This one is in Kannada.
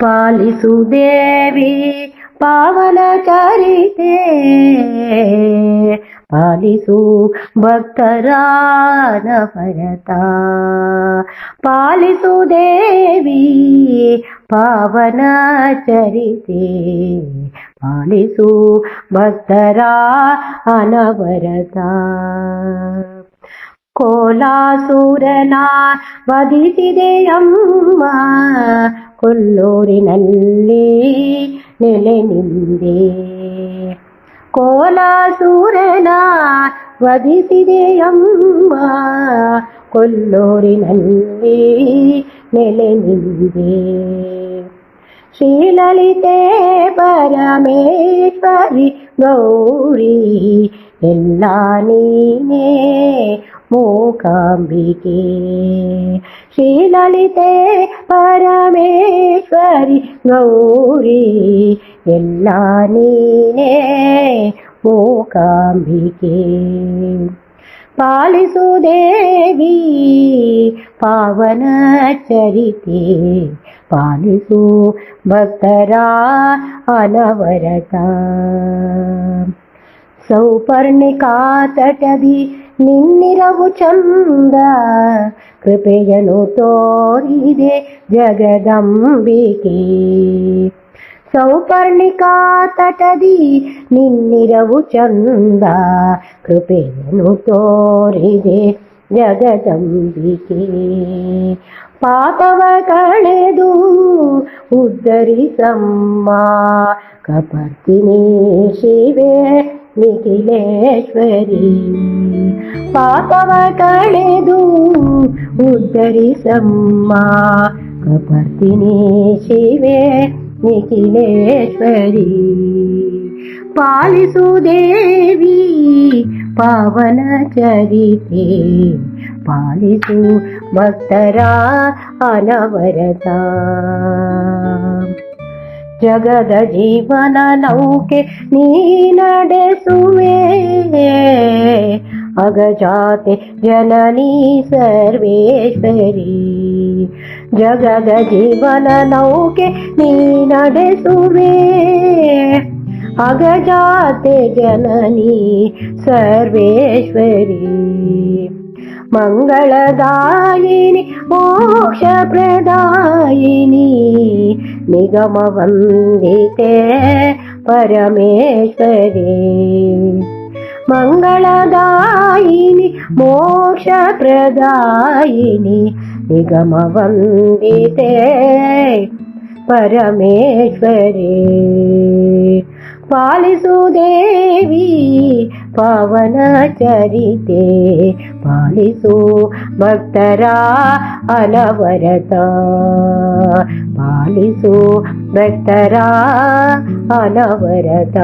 ಪಾಲಿಸು ದೇವಿ ಪಾವನ ಚರಿತೆ ಪಾಲಿಸು ಭಕ್ತರಾನ ಭರತ. ಪಾಲಿಸು ದೇವಿ ಪಾವನ ಚರಿತೆ ಪಾಲಿಸು ಭಕ್ತರ ಅನವರತ ಕೋಲಾಸೂರನ ವಧಿಸಿದೆಯಮ್ಮ ಕೊಲ್ಲೂರಿನಲ್ಲಿ ನೆಲೆ ನಿಂದೆ ಕೋಲಾಸೂರನ ವಧಿಸಿದೆಯಮ್ಮ ಕೊಲ್ಲೂರಿನಲ್ಲಿ ನೆಲೆ ನಿಂದೆ ಶ್ರೀಲಲಿತೆ ಪರಮೇಶ್ವರಿ ಗೌರಿ ಎಲ್ಲ ನೀನೇ ಮೂಕಾಂಬಿಕೆ ಶ್ರೀಲಲಿತೆ ಪರಮೇಶ್ವರಿ ಗೌರಿ ಎಲ್ಲ ನೀನೇ ಮೂಕಾಂಬಿಕೆ ಪಾಲಿಸು ದೇವಿ ಪಾವನ ಚರಿತೆ ಪಾಲಿಸು ಭಕ್ತರ ಅನವರತ ಸೌಪರ್ಣಿಕಾ ತಟದಿ ನಿನ್ನಿರವು ಚಂದ. ಕೃಪೆಯನು ತೋರಿದೆ ಜಗದಂಬಿಕೆ. ಸೌಪರ್ಣಿಕಾ ತಟದಿ ನಿನ್ನಿರವು ಚಂದ. ಕೃಪೆಯನು ತೋರಿದೆ ಜಗದಂಬಿಕೆ. ಪಾಪವ ಕಳೆದು ಉದ್ಧರಿಸಮ್ಮ. ಕಪರ್ತಿನಿ ಶಿವೆ ನಿಖಿಲೇಶ್ವರಿ ಪಾಪವ ಕಳೆದು ಉದ್ಧರಿಸಮ್ಮ ಕಪರ್ತಿನಿ ಶಿವೆ ನಿಖಿಲೇಶ್ವರಿ ಪಾಲಿಸು ದೇವಿ ಪಾವನ ಚರಿತೆ ಪಾಲಿಸು ಭಕ್ತರ ಅನವರತ ಜಗದ ಜೀವನ ನೌಕೆ ನೀ ನಡೆಸುವೆ ಅಗಜಾತೆ ಜನನಿ ಸರ್ವೇಶ್ವರಿ ಜಗದ ಜೀವನ ನೌಕೆ ನೀ ನಡೆಸುವೆ ಅಗಜಾತೆ ಜನನಿ ಸರ್ವೇಶ್ವರಿ മംഗളദായിനി മോക്ഷപ്രദായിനി നിഗമവന്ദിതേ പരമേശ്വരി. മംഗളദായിനി മോക്ഷപ്രദായിനി നിഗമവന്ദിതേ പരമേശ്വരി. ಪಾಲಿಸು ದೇವಿ ಪಾವನ ಚರಿತೆ ಪಾಲಿಸು ಭಕ್ತರ ಅನವರತ. ಪಾಲಿಸು ಭಕ್ತರ ಅನವರತ.